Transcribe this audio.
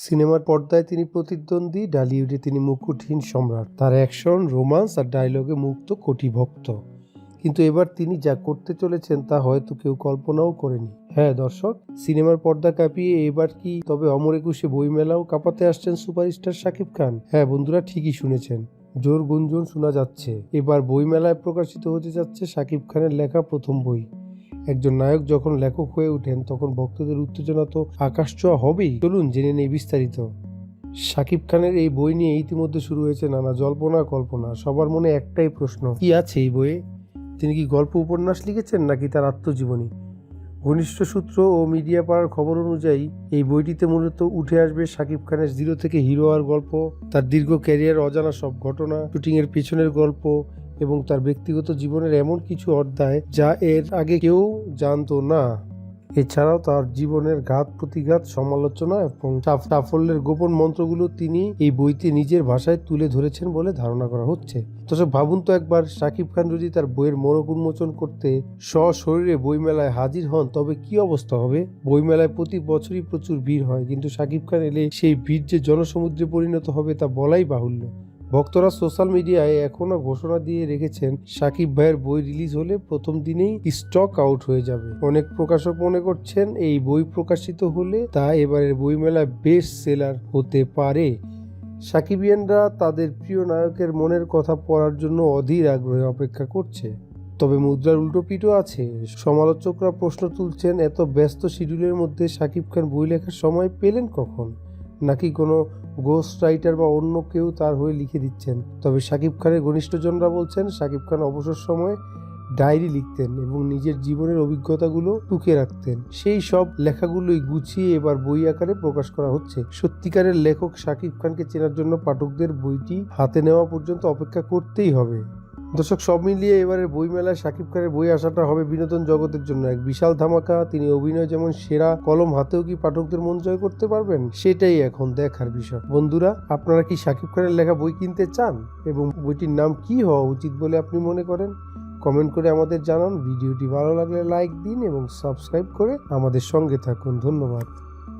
সিনেমার পর্দায় তিনি প্রতিদ্বন্দ্বী, ডালিউডে তিনি মুকুটহীন সম্রাট। তার অ্যাকশন, রোমান্স আর ডায়লগে মুক্ত কোটি ভক্ত কিন্তু এবার তিনি যা করতে চলেছেন তা হয়তো কেউ কল্পনাও করেনি। হ্যাঁ দর্শক, সিনেমার পর্দা কাঁপিয়ে এবার কি তবে অমর একুশে বইমেলাও কাঁপাতে আসছেন সুপারস্টার শাকিব খান? হ্যাঁ বন্ধুরা, ঠিকই শুনেছেন। জোর গুঞ্জন শোনা যাচ্ছে। এবার বইমেলায় প্রকাশিত হতে যাচ্ছে শাকিব খানের লেখা প্রথম বই। একজন নায়ক যখন লেখক হয়ে ওঠেন, তখন ভক্তদের উত্তেজনা তো আকাশ ছোঁয়া হবেই। চলুন জেনে নেই বিস্তারিত। শাকিব খানের এই বই নিয়ে ইতিমধ্যে শুরু হয়েছে নানা জল্পনা, কল্পনা। সবার মনে একটাই প্রশ্ন, কি আছে এই বইয়ে? তিনি কি গল্প, উপন্যাস লিখেছেন নাকি তার আত্মজীবনী? ঘনিষ্ঠ সূত্র ও মিডিয়া পাড়ার খবর অনুযায়ী, এই বইটিতে মূলত উঠে আসবে শাকিব খানের জিরো থেকে হিরো হওয়ার গল্প, তার দীর্ঘ ক্যারিয়ার অজানা সব ঘটনা, শুটিংয়ের পেছনের গল্প এবং তার ব্যক্তিগত জীবনের এমন কিছু অধ্যায় যা এর আগে কেউ জানতো না। এছাড়াও তার জীবনের ঘাত প্রতিঘাত, সমালোচনা এবং সাফ- সাফল্যের গোপন মন্ত্রগুলো তিনি এই বইতে নিজের ভাষায় তুলে ধরেছেন বলে ধারণা করা হচ্ছে। দর্শক ভাবুন তো একবার শাকিব খান যদি তার বইয়ের মোড়ক উন্মোচন করতে সশরীরে বইমেলায় হাজির হন, তবে কি অবস্থা হবে? বইমেলায় প্রতি বছরই প্রচুর ভিড় হয়, কিন্তু শাকিব খান এলে সেই ভিড় যে জনসমুদ্রে পরিণত হবে তা বলাই বাহুল্য। ভক্তরা সোশ্যাল মিডিয়ায় এখনও ঘোষণা দিয়ে রেখেছেন, সাকিব ভাইয়ের বই রিলিজ হলে প্রথম দিনেই স্টক আউট হয়ে যাবে। অনেক প্রকাশক মনে করছেন এই বই প্রকাশিত হলে তা এবারের বইমেলায় বেস্ট সেলার হতে পারে। সাকিবিয়ানরা তাদের প্রিয় নায়কের মনের কথা পড়ার জন্য অধীর আগ্রহে অপেক্ষা করছে। তবে মুদ্রার উল্টো পিঠও আছে। সমালোচকরা প্রশ্ন তুলছেন, এত ব্যস্ত শিডিউলের মধ্যে সাকিব খান বই লেখার সময় পেলেন কখন? নাকি কোনো গোস্ট রাইটার বা অন্য কেউ তার হয়ে লিখে দিচ্ছেন। তবে শাকিব খানের ঘনিষ্ঠজনরা বলছেন শাকিব খান অবসর সময়ে ডায়েরি লিখতেন এবং নিজের জীবনের অভিজ্ঞতাগুলো টুকে রাখতেন। সেই সব লেখাগুলোই গুছিয়ে এবার বই আকারে প্রকাশ করা হচ্ছে। সত্যিকারের লেখক শাকিব খানকে চেনার জন্য পাঠকদের বইটি হাতে নেওয়া পর্যন্ত অপেক্ষা করতেই হবে। দর্শক, সব মিলিয়ে এবারের বইমেলায় শাকিব খানের বই আসাটা হবে বিনোদন জগতের জন্য এক বিশাল ধামাকা। তিনি অভিনয় যেমন সেরা, কলম হাতেও কি পাঠকদের মন জয় করতে পারবেন? সেটাই এখন দেখার বিষয়। বন্ধুরা, আপনারা কি শাকিব খানের লেখা বই কিনতে চান? এবং বইটির নাম কি হওয়া উচিত বলে আপনি মনে করেন? কমেন্ট করে আমাদের জানান। ভিডিওটি ভালো লাগলে লাইক দিন এবং সাবস্ক্রাইব করে আমাদের সঙ্গে থাকুন। ধন্যবাদ।